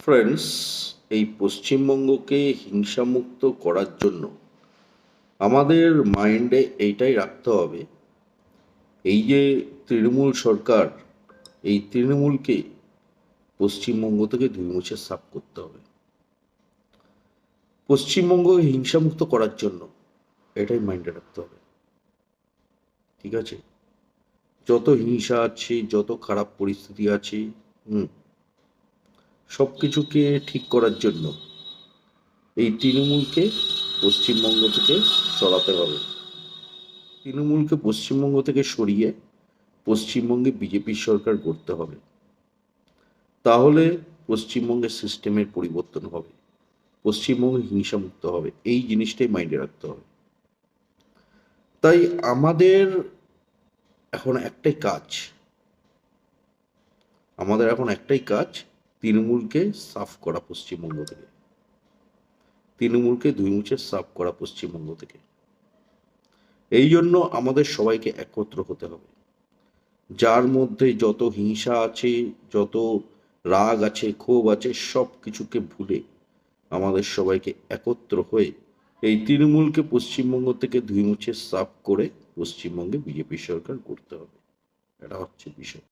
Friends এই পশ্চিমবঙ্গকে হিংসামুক্ত করার জন্য আমাদের মাইন্ডে এইটাই রাখতে হবে। এই যে তৃণমূল সরকার, এই তৃণমূলকে পশ্চিমবঙ্গ থেকে ধুইমুছে সাফ করতে হবে। পশ্চিমবঙ্গকে হিংসামুক্ত করার জন্য এটাই মাইন্ডে রাখতে হবে। ঠিক আছে? যত হিংসা আছে, যত খারাপ পরিস্থিতি আছে, হুম সব কিছুকে ঠিক করার জন্য এই তৃণমূলকে পশ্চিমবঙ্গ থেকে সরাতে হবে। তৃণমূলকে পশ্চিমবঙ্গ থেকে সরিয়ে পশ্চিমবঙ্গে বিজেপির সরকার গড়তে হবে। তাহলে পশ্চিমবঙ্গের সিস্টেমের পরিবর্তন হবে, পশ্চিমবঙ্গ হিংসামুক্ত হবে, এই জিনিসটাই মাইন্ডে রাখতে হবে। তাই আমাদের এখন একটাই কাজ, আমাদের এখন একটাই কাজ তৃণমূলকে সাফ করা পশ্চিমবঙ্গ থেকে। তৃণমূলকে দুই মুছে সাফ করা পশ্চিমবঙ্গ থেকে। এই জন্য আমাদের সবাইকে একত্র হতে হবে। যার মধ্যে যত হিংসা আছে, যত রাগ আছে, ক্ষোভ আছে, সব কিছুকে ভুলে আমাদের সবাইকে একত্র হয়ে এই তৃণমূলকে পশ্চিমবঙ্গ থেকে ধুই মুছে সাফ করে পশ্চিমবঙ্গে বিজেপি সরকার করতে হবে। এটা হচ্ছে বিষয়।